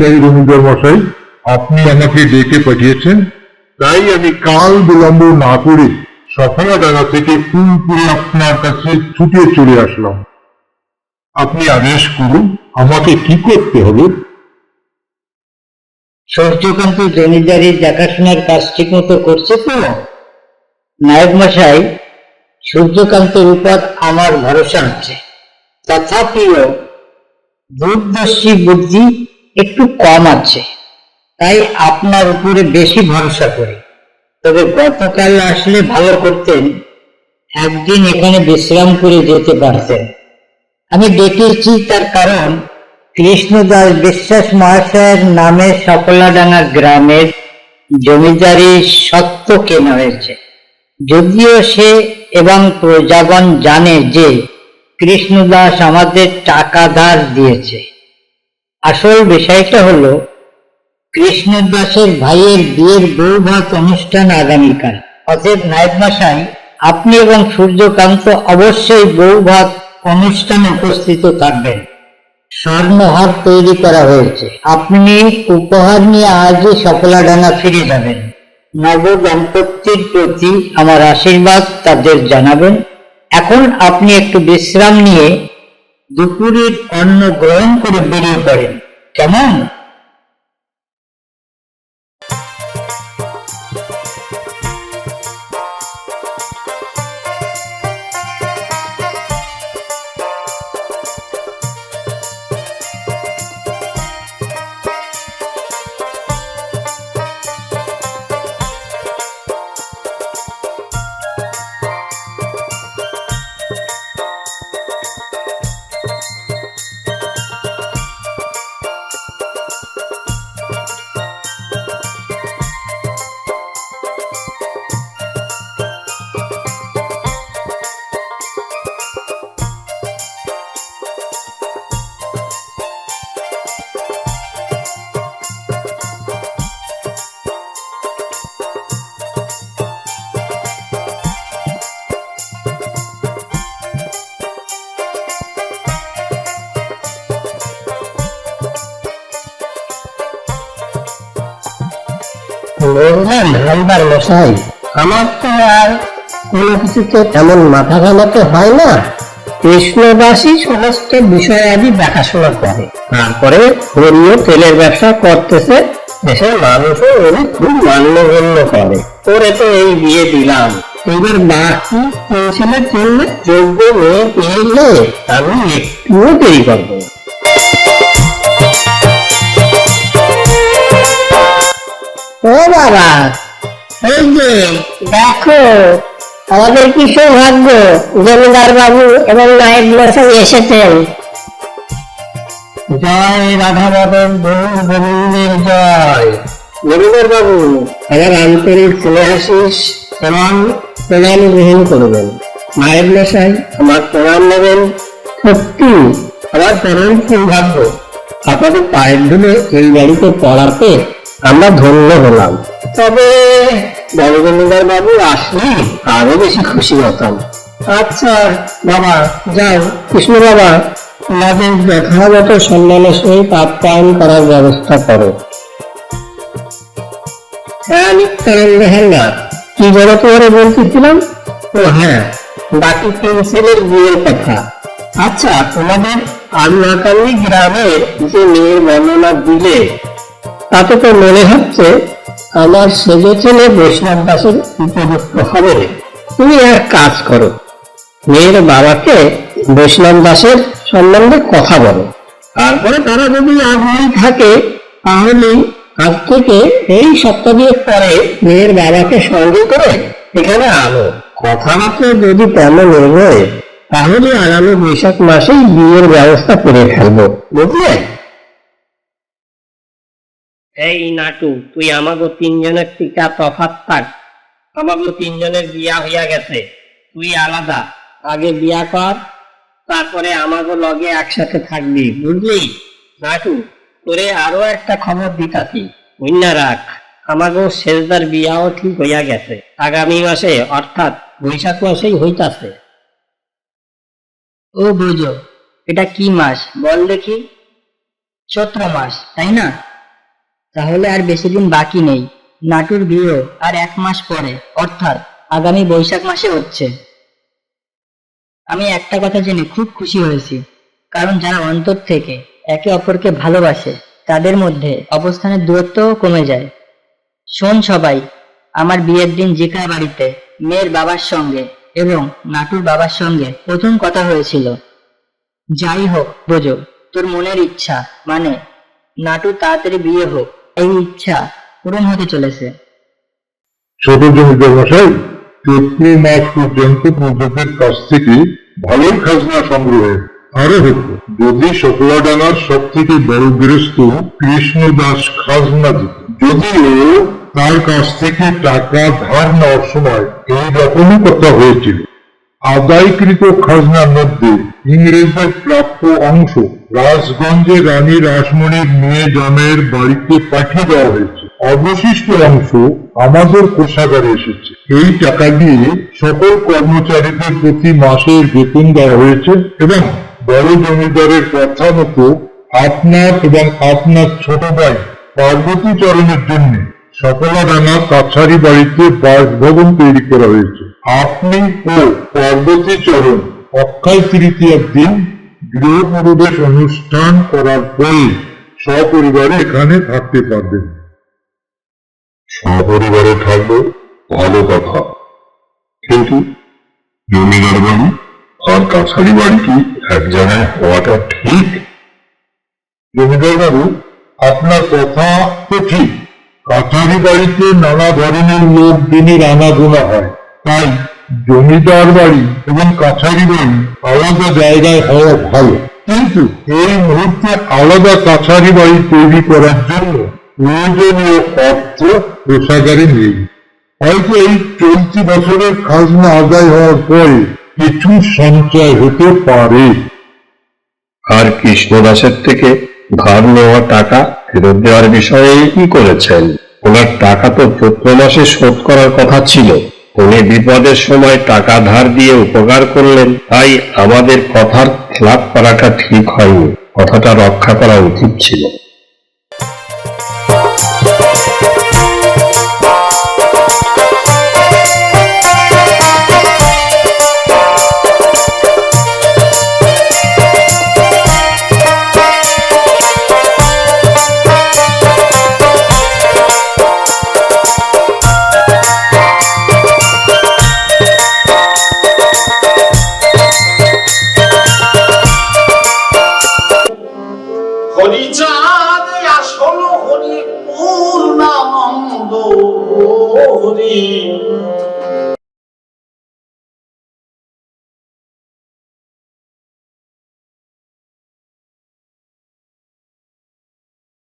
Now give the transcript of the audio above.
দেয় জমিদার মশাই, আপনি আমাকে ডেকে পাঠিয়েছেন। তাই আমি কাল বিলম্ব না করে সফলা ডাঙ্গা থেকে ফুলপুরে আপনার কাছে ছুটে চলে আসলাম। আপনি আদেশ করুন, আমাকে কি করতে হবে? সূর্যকান্ত জমিদারির দেখাশোনার কাজ ঠিক মতো করছে তো? নায়ক মশাই, সূর্যকান্তের উপর আমার ভরসা আছে। তথাপিও দূরদর্শী বুদ্ধি একটু কম আছে। তাই আপনার উপরে বেশি ভরসা করি। তবে গতকাল আসলে ভালো করতেন। একদিন এখানে বিশ্রাম করে যেতে পারতেন। আমি ডেকেছি তার কারণ, কৃষ্ণদাস বিশ্বাস মহাশয়ের নামে সকলাডাঙ্গা গ্রামের জমিদারি সত্য কেনা হয়েছে। যদিও সে এবং প্রজাগণ জানে যে কৃষ্ণদাস আমাদের টাকা ধার দিয়েছে। আসল বিষয়টা হলো কৃষ্ণদাসের ভাইয়ের বিয়ের বৌভাত অনুষ্ঠান আগামীকাল। অতএব নায়ক মশাই, আপনি এবং সূর্যকান্ত অবশ্যই বৌভাত অনুষ্ঠানে উপস্থিত থাকবেন। স্বর্ণহার তৈরি করা হয়েছে। আপনি উপহার নিয়ে আজই সফলাডাঙ্গা ফিরে যাবেন। নব দম্পতির প্রতি আমার আশীর্বাদ তাদের জানাবেন। এখন আপনি একটু বিশ্রাম নিয়ে দুপুরের অন্ন গ্রহণ করে বেরিয়ে পড়েন। কেমন? বললেন হালদার মশাই, আমার তো আর কোনো কিছুতে তেমন মাথা ঘামাতে হয় না। কৃষ্ণদাসী সমস্ত বিষয়াদি দেখাশোনা করে। তারপরে হরিও তেলের ব্যবসা করতেছে, দেশের মানুষও ওরে খুব মান্যগণ্য করে। ওরে তো এই বিয়ে দিলাম। এবার বাকি টেনশনের জন্য যোগ্য মেয়ে পেলে আমি একটুও দেরি করব ও বাবা এই যে দেখো আমাদের কি সৌভাগ্য জমিদার বাবু এবং নায়ক মশাই এসেছেন। জয় রাধা মদন বহু গোবিন্দের জয়। জমিদার বাবু আমার আন্তরিক স্নেহাশিস এবং প্রণাম গ্রহণ করবেন। নায়ক মশাই আমার প্রণাম নেবেন। সত্যি আমার পরম সৌভাগ্য। আপনাদের পায়ের ধুলে এই বাড়িতে পড়াতে আমরা ধন্য হলাম। তবে বড় বাবু আসলে আরও বেশি খুশি হতাম। আচ্ছা বাবা, যাও। কৃষ্ণ বাবা, আমাদের যথাযথ সম্মানের সহিত আপ্যায়ন করার ব্যবস্থা করো। হ্যাঁ নিত্যানন্দ হালদার কি যেন তোমারে বলতেছিলাম? ও হ্যাঁ বাকি তিন বিয়ের কথা। আচ্ছা তোমাদের আলুয়াকান্দি গ্রামের যে মেয়ের বর্ণনা দিলে তাতে তো মনে হচ্ছে আমার সেজে ছেলে বৈষ্ণব দাসের উপযুক্ত হবে তুমি এক কাজ করো, মেয়ের বাবাকে বৈষ্ণব দাসের সম্বন্ধে কথা বলো। তারপরে তারা যদি আগ্রহী থাকে, তাহলে আজ থেকে এই সপ্তাহ দিয়ে পরে মেয়ের বাবাকে সঙ্গে করে এখানে আনো। কথাবার্তা যদি তেমন এগোয়, তাহলে আগামী বৈশাখ মাসেই বিয়ের ব্যবস্থা করে ফেলব, বুঝলে? এই নাটু, তুই আমাগো তিনজনের টিকা তফাৎ থাক আমাগো তিনজনের বিয়া হইয়া গেছে, তুই আলাদা, আগে বিয়া কর, তারপরে আমাগো লগে একসাথে থাকবি, বুঝলি? নাটু, তোরে আরও একটা খবর দিতাছি বুঝনা রাখ, আমাগো শেষদার বিয়াও ঠিক হইয়া গেছে, আগামী মাসে, অর্থাৎ বৈশাখ মাসেই হইতাছে। ও বুঝো, এটা কি মাস, বল দেখি। চৈত্র মাস, তাই না? তাহলে আর বেশি দিন বাকি নেই। নাটুর বিয়ে আর এক মাস পরে, অর্থাৎ আগামী বৈশাখ মাসে হচ্ছে। আমি একটা কথা জেনে খুব খুশি হয়েছি, কারণ যারা অন্তর থেকে একে অপরকে ভালোবাসে, তাদের মধ্যে অবস্থানের দূরত্বও কমে যায়। শোন সবাই, আমার বিয়ের দিন জিকার বাড়িতে মেয়ের বাবার সঙ্গে এবং নাটুর বাবার সঙ্গে প্রথম কথা হয়েছিল, যাই হোক বোঝো তোর মনের ইচ্ছা মানে নাটুর তাড়াতাড়ি বিয়ে হোক। এই ইচ্ছা পূরণ হতে চলেছে। চৈত্র মাস পর্যন্ত কাছ থেকে ভালোই খাজনা সংগ্রহে। আরে হতো যদি শুক্লাডাঙ্গার সব থেকে বড় গৃহস্থ কৃষ্ণদাস খাজনা দিত, যদিও তার কাছ থেকে টাকা ধার নেওয়ার সময় এই রকমই কথা হয়েছিল। আদায়কৃত খাজনার মধ্যে ইংরেজদের প্রাপ্য অংশ রাজগঞ্জে রানী রাসমণির মেয়ে জামের বাড়িতে পাঠিয়ে দেওয়া হয়েছে। অবশিষ্ট অংশ আমাদের কোষাগারে এসেছে। এই টাকা দিয়ে সকল কর্মচারীদের প্রতি মাসের বেতন দেওয়া হয়েছে এবং বড় জমিদারের কথা মতো আপনার এবং আপনার ছোট ভাই পার্বতী চরণের জন্য সকলাডাঙ্গা কাছারি বাড়িতে বাসভবন তৈরি করা হয়েছে। আপনি ও পার্বতী চরণ অক্ষয় তৃতীয়ার দিন গৃহপ্রবেশ অনুষ্ঠান করার পরে সপরিবারে এখানে থাকতে পারবেন সপরিবারে থাকব ভালো কথা। কিন্তু জমিদার বাড়ি আর কাছারি বাড়ি কি এক জায়গায় হওয়াটা ঠিক? জমিদার বাবু আপনার কথা তো ঠিক। কাছারি বাড়িতে নানা ধরনের লোক দিনের আনাগোনা হয়। তাই জমিদার বাড়ি এবং কাছারি বাড়ি আলাদা জায়গায় হওয়া ভালো। কিন্তু এই মুহূর্তে আলাদা কাছারি বাড়ি তৈরি করার জন্য প্রয়োজনীয় অর্থ কোষাগারে নেই। হয়তো এই চলতি বছরের খাজনা আদায় হওয়ার পরে কিছু সঞ্চয় হতে পারে। আর কৃষ্ণদাসের থেকে ধার নেওয়া টাকা ফেরত দেওয়ার বিষয়ে কি করেছেন? ওনার টাকা তো চৈত্র মাসে শোধ করার কথা ছিল। উনি বিপদের সময় টাকা ধার দিয়ে উপকার করলেন, তাই আমাদের কথার খেলাপ করাটা ঠিক হয়নি। কথাটা রক্ষা করা উচিত ছিল। হরিচাঁদ আসল হরি পূর্ণানন্দ হরি।